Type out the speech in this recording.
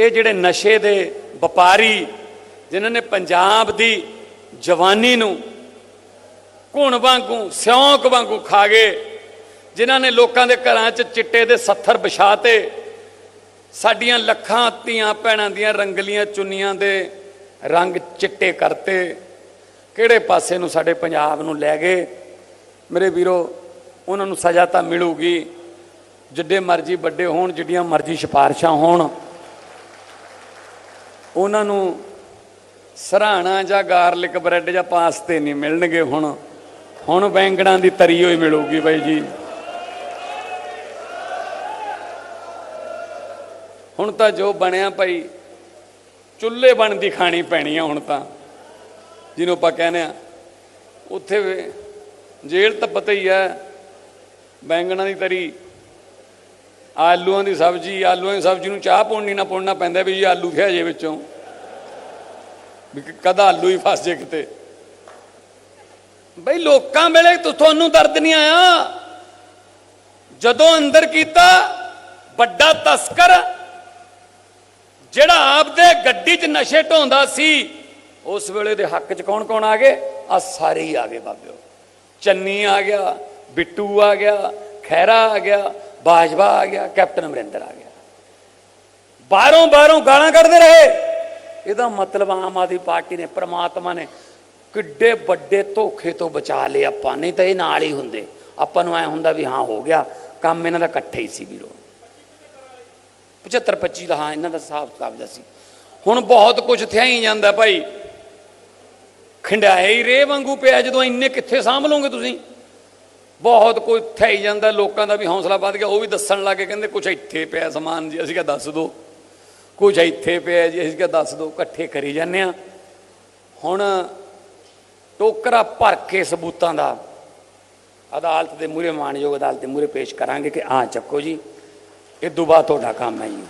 ਇਹ ਜਿਹੜੇ ਨਸ਼ੇ ਦੇ ਵਪਾਰੀ, ਜਿਨ੍ਹਾਂ ਨੇ ਪੰਜਾਬ ਦੀ ਜਵਾਨੀ ਨੂੰ ਘੁਣ ਵਾਂਗੂ, ਸਿਉਂਕ ਵਾਂਗੂ ਖਾ ਗਏ, ਜਿਨ੍ਹਾਂ ਨੇ ਲੋਕਾਂ ਦੇ ਘਰਾਂ 'ਚ ਚਿੱਟੇ ਦੇ ਸੱਥਰ ਵਿਛਾਤੇ, ਸਾਡੀਆਂ ਲੱਖਾਂ ਧੀਆਂ ਭੈਣਾਂ ਦੀਆਂ ਰੰਗਲੀਆਂ ਚੁੰਨੀਆਂ ਦੇ ਰੰਗ ਚਿੱਟੇ ਕਰਤੇ, ਕਿਹੜੇ ਪਾਸੇ ਨੂੰ ਸਾਡੇ ਪੰਜਾਬ ਨੂੰ ਲੈ ਗਏ? ਮੇਰੇ ਵੀਰੋ, ਉਹਨਾਂ ਨੂੰ ਸਜ਼ਾ ਤਾਂ ਮਿਲੂਗੀ, ਜਿੱਡੇ ਮਰਜ਼ੀ ਵੱਡੇ ਹੋਣ, ਜਿੱਡੀਆਂ ਮਰਜ਼ੀ ਸਿਫਾਰਸ਼ਾਂ ਹੋਣ। ਉਹਨਾਂ ਨੂੰ ਸਰਾਣਾ ਜਾਂ ਗਾਰਲਿਕ ਬ੍ਰੈਡ ਜਾਂ ਪਾਸਤੇ ਨਹੀਂ ਮਿਲਣਗੇ ਹੁਣ। ਹੁਣ ਬੈਂਗਣਾਂ ਦੀ ਤਰੀ ਹੋਈ ਮਿਲੂਗੀ ਬਾਈ ਜੀ। ਹੁਣ ਤਾਂ ਜੋ ਬਣਿਆ ਭਾਈ, ਚੁੱਲ੍ਹੇ ਬਣਦੀ ਖਾਣੀ ਪੈਣੀ ਆ ਹੁਣ ਤਾਂ। ਜਿਹਨੂੰ ਆਪਾਂ ਕਹਿੰਦੇ ਆ। ਉੱਥੇ ਜੇਲ੍ਹ ਤਾਂ ਪਤਾ ਹੀ ਹੈ ਬੈਂਗਣਾਂ ਦੀ ਤਰੀ ਆਲੂਆਂ ਦੀ ਸਬਜ਼ੀ, ਆਲੂਆਂ ਦੀ ਸਬਜ਼ੀ ਨੂੰ ਚਾਹ ਪਾਉਣੀ ਨਾ ਪਾਉਣਾ ਪੈਂਦਾ ਵੀ ਜੀ ਆਲੂ ਖਿਆ ਜੇ ਵਿੱਚੋਂ। ਵੀ ਕਦਾ ਆਲੂ ਹੀ ਫਸ ਜੇ ਕਿਤੇ। ਬਈ ਲੋਕਾਂ ਵੇਲੇ ਤੁਹਾਨੂੰ ਦਰਦ ਨਹੀਂ ਆਇਆ? ਜਦੋਂ ਅੰਦਰ ਕੀਤਾ, ਵੱਡਾ ਤਸਕਰ, ਜਿਹੜਾ ਆਪਦੇ ਗੱਡੀ 'ਚ ਨਸ਼ੇ ਢੋਂਦਾ ਸੀ, ਉਸ ਵੇਲੇ ਦੇ ਹੱਕ 'ਚ ਕੌਣ ਕੌਣ ਆ ਗਏ? ਆ ਸਾਰੇ ਹੀ ਆ ਗਏ ਬਾਬਿਓ। ਚੰਨੀ ਆ ਗਿਆ, ਬਿੱਟੂ ਆ ਗਿਆ ਖੈਰਾ ਆ ਗਿਆ ਬਾਜਵਾ ਆ ਗਿਆ, ਕੈਪਟਨ ਅਮਰਿੰਦਰ ਆ ਗਿਆ। ਬਾਹਰੋਂ ਬਾਹਰੋਂ ਗਾਲਾਂ ਕੱਢਦੇ ਰਹੇ। ਇਹਦਾ ਮਤਲਬ ਆਮ ਆਦਮੀ ਪਾਰਟੀ ਨੇ, ਪ੍ਰਮਾਤਮਾ ਨੇ ਕਿੱਡੇ ਵੱਡੇ ਧੋਖੇ ਤੋਂ ਬਚਾ ਲਏ ਆਪਾਂ। ਨਹੀਂ ਤਾਂ ਇਹ ਨਾਲ ਹੀ ਹੁੰਦੇ। ਆਪਾਂ ਨੂੰ ਐ ਹੁੰਦਾ ਵੀ ਹਾਂ, ਹੋ ਗਿਆ। ਕੰਮ ਇਹਨਾਂ ਦਾ ਇਕੱਠੇ ਹੀ ਸੀ ਵੀਰੋ। 75 25 ਦਾ ਹਾਂ, ਇਹਨਾਂ ਦਾ ਹਿਸਾਬ ਕਿਤਾਬ ਦਾ ਸੀ। ਹੁਣ ਬਹੁਤ ਕੁਝ ਥਿਆ ਹੀ ਜਾਂਦਾ ਭਾਈ। ਖੰਡਾਏ ਹੀ ਰੇ ਵਾਂਗੂ ਪਿਆ, ਜਦੋਂ ਇੰਨੇ ਕਿੱਥੇ ਸਾਂਭ ਲਓਗੇ ਤੁਸੀਂ? ਬਹੁਤ ਕੁਝ ਥਿਆ ਜਾਂਦਾ, ਲੋਕਾਂ ਦਾ ਵੀ ਹੌਸਲਾ ਵੱਧ ਗਿਆ, ਉਹ ਵੀ ਦੱਸਣ ਲੱਗੇ ਕਹਿੰਦੇ ਕੁਝ ਇੱਥੇ ਪਿਆ ਸਮਾਨ ਜੀ, ਅਸੀਂ ਕਿਹਾ ਦੱਸ ਦਿਓ ਕੁਝ ਇੱਥੇ ਪਿਆ ਜੀ, ਅਸੀਂ ਕਿਹਾ ਦੱਸ ਦਿਓ ਇਕੱਠੇ ਕਰੀ ਜਾਂਦੇ ਆ ਹੁਣ ਟੋਕਰਾ ਭਰ ਕੇ ਸਬੂਤਾਂ ਦਾ ਅਦਾਲਤ ਦੇ ਮੂਹਰੇ, ਮਾਨਯੋਗ ਅਦਾਲਤ ਦੇ ਮੂਹਰੇ ਪੇਸ਼ ਕਰਾਂਗੇ ਕਿ ਆ ਚੱਕੋ ਜੀ, ਇਹ ਦੁਬਾਰਾ ਤੁਹਾਡਾ ਕੰਮ ਹੈ ਜੀ।